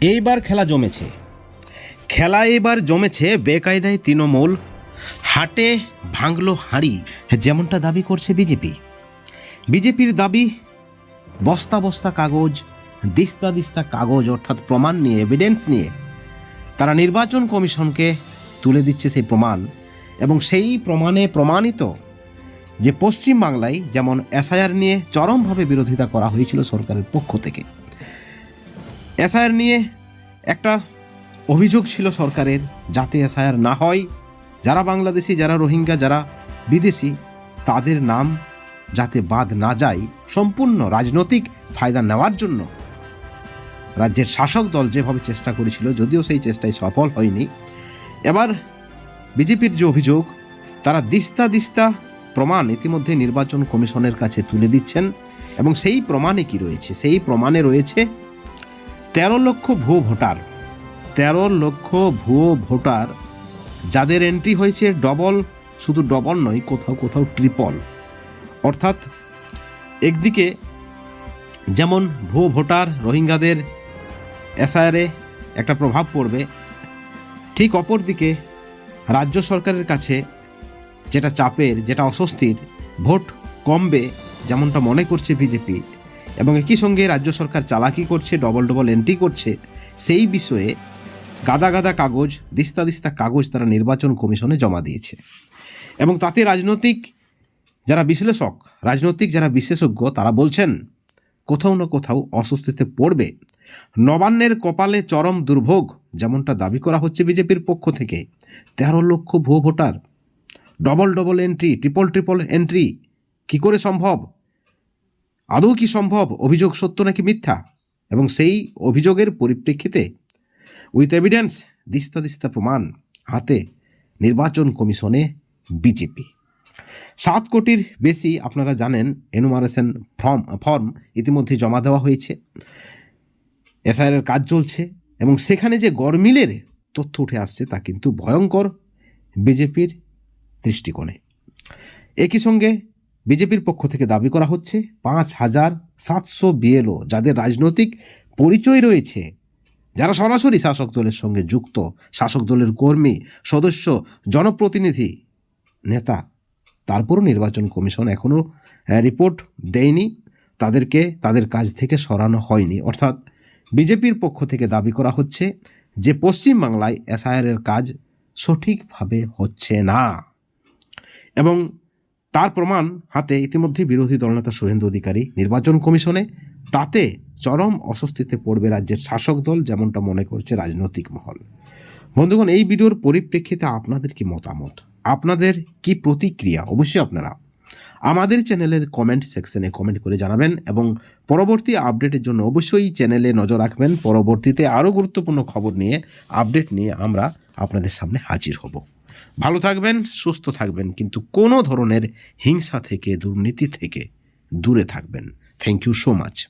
এইবার খেলা জমেছে। খেলা এবার জমেছে বেকায়দায় তৃণমূল, হাটে ভাঙলো হাঁড়ি, যেমনটা দাবি করছে বিজেপি। বিজেপির দাবি, বস্তা বস্তা কাগজ, দিস্তা দিস্তা কাগজ, অর্থাৎ প্রমাণ নিয়ে এভিডেন্স নিয়ে। তারা নির্বাচন কমিশনকে তুলে দিচ্ছে সেই প্রমাণ এবং সেই প্রমাণে প্রমাণিত যে পশ্চিম বাংলায় যেমন এসআইআর নিয়ে চরমভাবে বিরোধিতা করা হয়েছিল সরকারের পক্ষ থেকে। এসআইআর নিয়ে একটা অভিযোগ ছিল সরকারের যাতে এসআইআর না হয়। যারা বাংলাদেশি, যারা রোহিঙ্গা, যারা বিদেশি, তাদের নাম যাতে বাদ না যায়, সম্পূর্ণ রাজনৈতিক ফায়দা নেওয়ার জন্য রাজ্যের শাসক দল যেভাবে চেষ্টা করেছিল, যদিও সেই চেষ্টায় সফল হয়নি। এবার বিজেপির যে অভিযোগ, তারা দিস্তা দিস্তা প্রমাণ ইতিমধ্যে নির্বাচন কমিশনের কাছে তুলে দিচ্ছেন। এবং সেই প্রমাণে কি রয়েছে? সেই প্রমাণে রয়েছে তেরো লক্ষ ভুয়ো ভোটার। তেরো লক্ষ ভুয়ো ভোটার, যাদের এন্ট্রি হয়েছে ডবল শুধু ডবল নয়, কোথাও কোথাও ট্রিপল অর্থাৎ একদিকে যেমন ভুয়ো ভোটার, রোহিঙ্গাদের এসআইআরে একটা প্রভাব পড়বে, ঠিক অপরদিকে রাজ্য সরকারের কাছে যেটা চাপের, যেটা অস্বস্তির, ভোট কমবে, যেমনটা মনে করছে বিজেপি এবং একই সঙ্গে রাজ্য সরকার চালাকি করছে ডবল ডবল এন্ট্রি করছে, সেই বিষয়ে গাদা গাদা কাগজ, দিস্তা দিস্তা কাগজ তারা নির্বাচন কমিশনে জমা দিয়েছে। এবং তাতে রাজনৈতিক যারা বিশ্লেষক, রাজনৈতিক যারা বিশেষজ্ঞ, তারা বলছেন, কোথাও না কোথাও অস্বস্তিতে পড়বে। নবান্নের কপালে চরম দুর্ভোগ, যেমনটা দাবি করা হচ্ছে বিজেপির পক্ষ থেকে। তেরো লক্ষ ভুয়ো voter double double entry triple triple entry কি করে সম্ভব? আদৌ কি সম্ভব? অভিযোগ সত্য নাকি মিথ্যা? এবং সেই অভিযোগের পরিপ্রেক্ষিতে উইথ এভিডেন্স দিস্তা দিস্তা প্রমাণ, হাতে নির্বাচন কমিশনে বিজেপি সাত কোটির বেশি আপনারা জানেন এনুমারেশন ফর্ম ফর্ম ইতিমধ্যে জমা দেওয়া হয়েছে। এসআইআর কাজ চলছে এবং সেখানে যে গরমিলের তথ্য উঠে আসছে তা কিন্তু ভয়ঙ্কর বিজেপির দৃষ্টিকোণে। একই সঙ্গে বিজেপির পক্ষ থেকে দাবি করা হচ্ছে পাঁচ হাজার সাতশো বিএলও যাদের রাজনৈতিক পরিচয় রয়েছে, যারা সরাসরি শাসক দলের সঙ্গে যুক্ত, শাসক দলের কর্মী, সদস্য, জনপ্রতিনিধি, নেতা, তারপরও নির্বাচন কমিশন এখনও রিপোর্ট দেয়নি। তাদেরকে, তাদের কাজ থেকে সরানো হয়নি। অর্থাৎ বিজেপির পক্ষ থেকে দাবি করা হচ্ছে যে পশ্চিমবাংলায় এসআইআরের কাজ সঠিকভাবে হচ্ছে না। এবং তার প্রমাণ হাতে ইতিমধ্যে বিরোধী দলনেতা শুভেন্দু অধিকারী নির্বাচন কমিশনে। তাতে চরম অস্বস্তিতে পড়বে রাজ্যের শাসক দল, যেমনটা মনে করছে রাজনৈতিক মহল। বন্ধুগণ, এই ভিডিওর পরিপ্রেক্ষিতে আপনাদের কি মতামত? আপনাদের কি প্রতিক্রিয়া? অবশ্যই আপনারা আমাদের চ্যানেলের কমেন্ট সেকশনে কমেন্ট করে জানাবেন এবং পরবর্তী আপডেটের জন্য অবশ্যই চ্যানেলে নজর রাখবেন। পরবর্তীতে আরও গুরুত্বপূর্ণ খবর নিয়ে, আপডেট নিয়ে আমরা আপনাদের সামনে হাজির হব। ভালো থাকবেন, সুস্থ থাকবেন, কিন্তু কোনো ধরনের হিংসা থেকে, দুর্নীতি থেকে দূরে থাকবেন। Thank you so much